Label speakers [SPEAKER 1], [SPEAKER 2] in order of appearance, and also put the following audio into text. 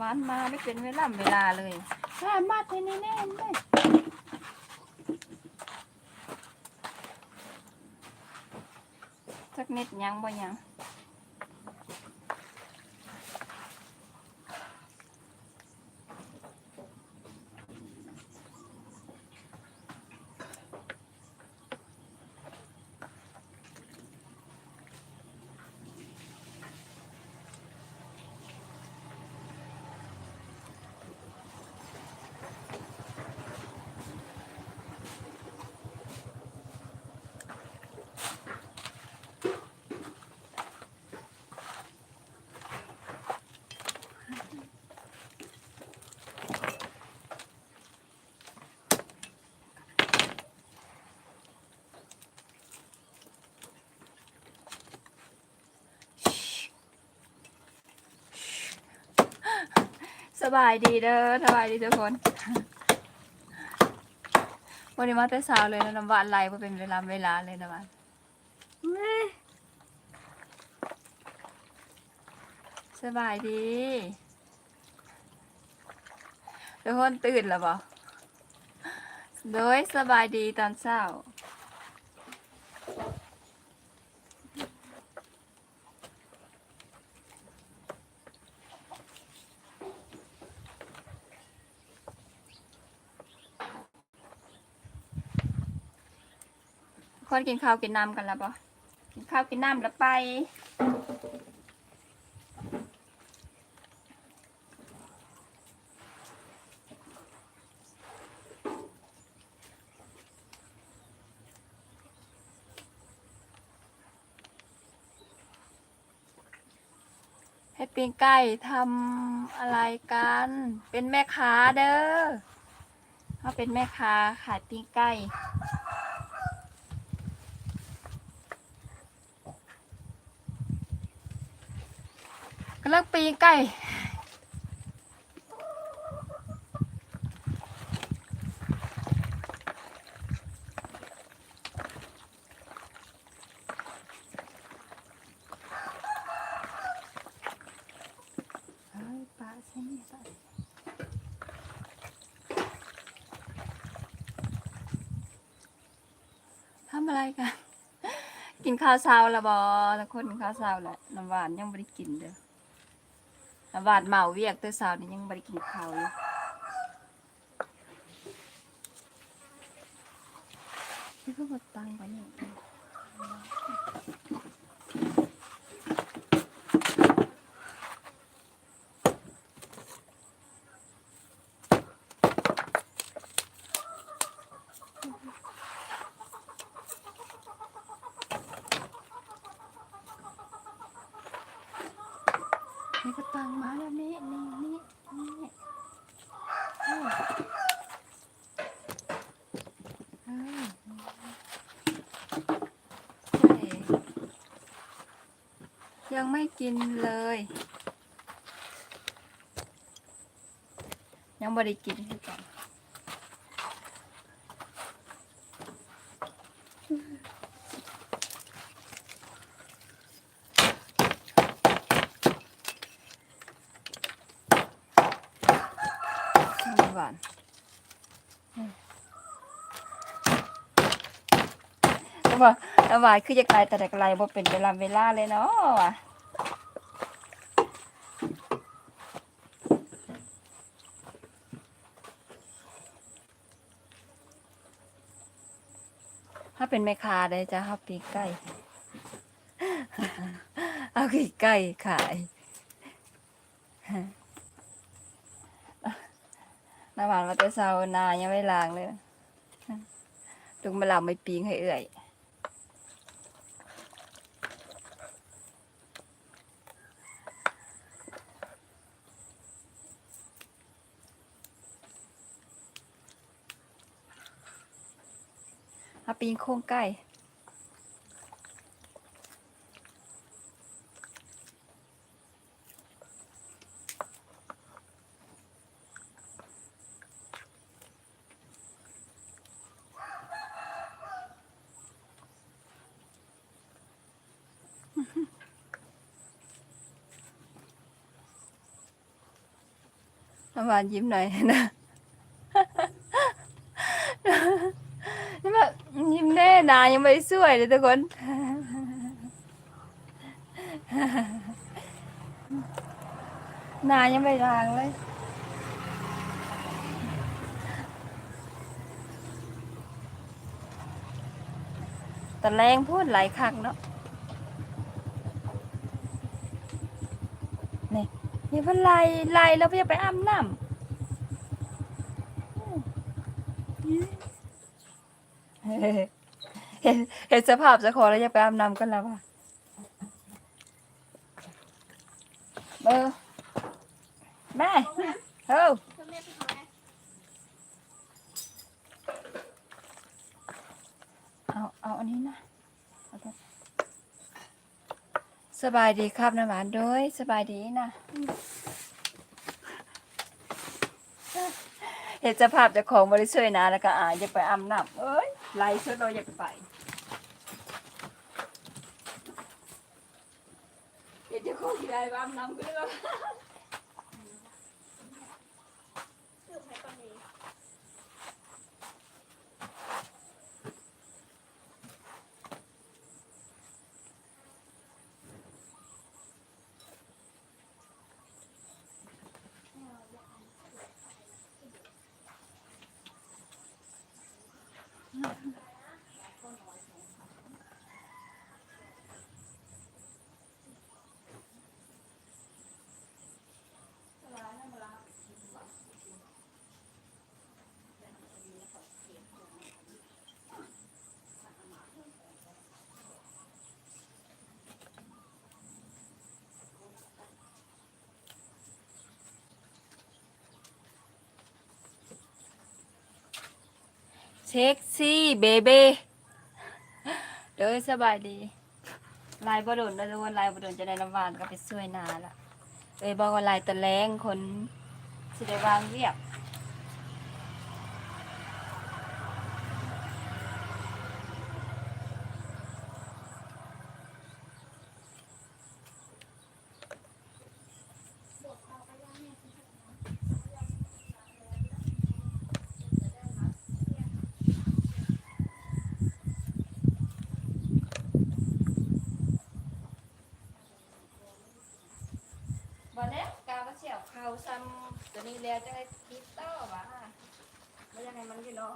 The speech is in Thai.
[SPEAKER 1] ำหวานมาไม่เป็นเวลาเวลาเลย
[SPEAKER 2] ถ้ามาเทนี่แน่เลย
[SPEAKER 1] สักนิดยังบ่ยัง ส บายดีเด้อสบายดีทุกคน วันนี้มาแต่เช้าเลยนะน้ำหวานไหลบ่เป็นเวลาเวลาเลยน้ำหวานสบายดีทุกคนตื่นแล้วบ่โดยสบายดีตอนเช้า คนกินข้าวกินน้ำกันแล้วปะกินข้าวกินน้ำแล้วไปเฮ็ดปิ้งไก่ทำอะไรกัน เป็นแม่ค้าเด้อเขาเป็นแม่ค้าขายปิ้งไก่ กำลังปีนไก่เฮ้ยปลาใช่ไหมปลาทำอะไรกัน กินข้าวเช้าล้วบอแล้วคนข้าวเช้าแหละน้ำหวานยังไม่ได้กินเด้อ บาดเมาเวียกตัวสาวนี่ยังบริกินข้าวอยู่นี่ก็หมดตังค์ไปเนี่ย นี่ก็ตังมาแล้วนี่นี่นี่นี่ยังไม่กินเลย ยังบริกินคือกัน น้ำหวานน้ำหวานน้ำหวาคือจะกลายแต่แต่กลายบ่เป็นเวลาเวลาเลยเนาะว่ะถ้าเป็นแม่ค้าได้จะฮับปีกไก่เอาปีกไก่ขาย น้ำหวานมาแต่เช้านายังไม่ล้างเลยลุงมาลำไม่ปีงให้เอื่อยเอาปีงโค้งไก่ น้ำหวานยิ้มหน่อยนะนี่แบบยิ้มแน่นายังไม่สวยเลยทุกคนนายังไม่ลางเลยแต่แรงพูดหลายครั้งเนาะ นี่นี่มันไล่ไล่แล้วจะไปอาบน้ำเฮ้ยเห็นเห็นสภาพจะขอแล้วจะไปอาบน้ำกันแล้วว่ะเบอแม่เฮ้ยเอาเอาอันนี้นะเอาไป สบายดีครับนะหวานด้วยสบายดีนะเห็นสภาพเจะของบริสุทธิ์นะแล้วก็อ่าอยากไปอาน้ำเอ้ยไล่ชุดเราอยากไปเห็นเจะของที่ได้อาบน้ำก็ได้ว่ Yeah. เซ็กซี่เบเบ้เด้อสบายดีลายบดนนะทุกคนลายบดนจะได้น้ำหวานก็ไปช่วยนาละเอ้ยบอกว่าลายตะแรงคนสิได้วางเรียบ วันนี้กาวก็ เขาซ้ำตัวนี้แล้วจะให้คิดต่อว่าไม่ยังไงมันอยู่เนาะ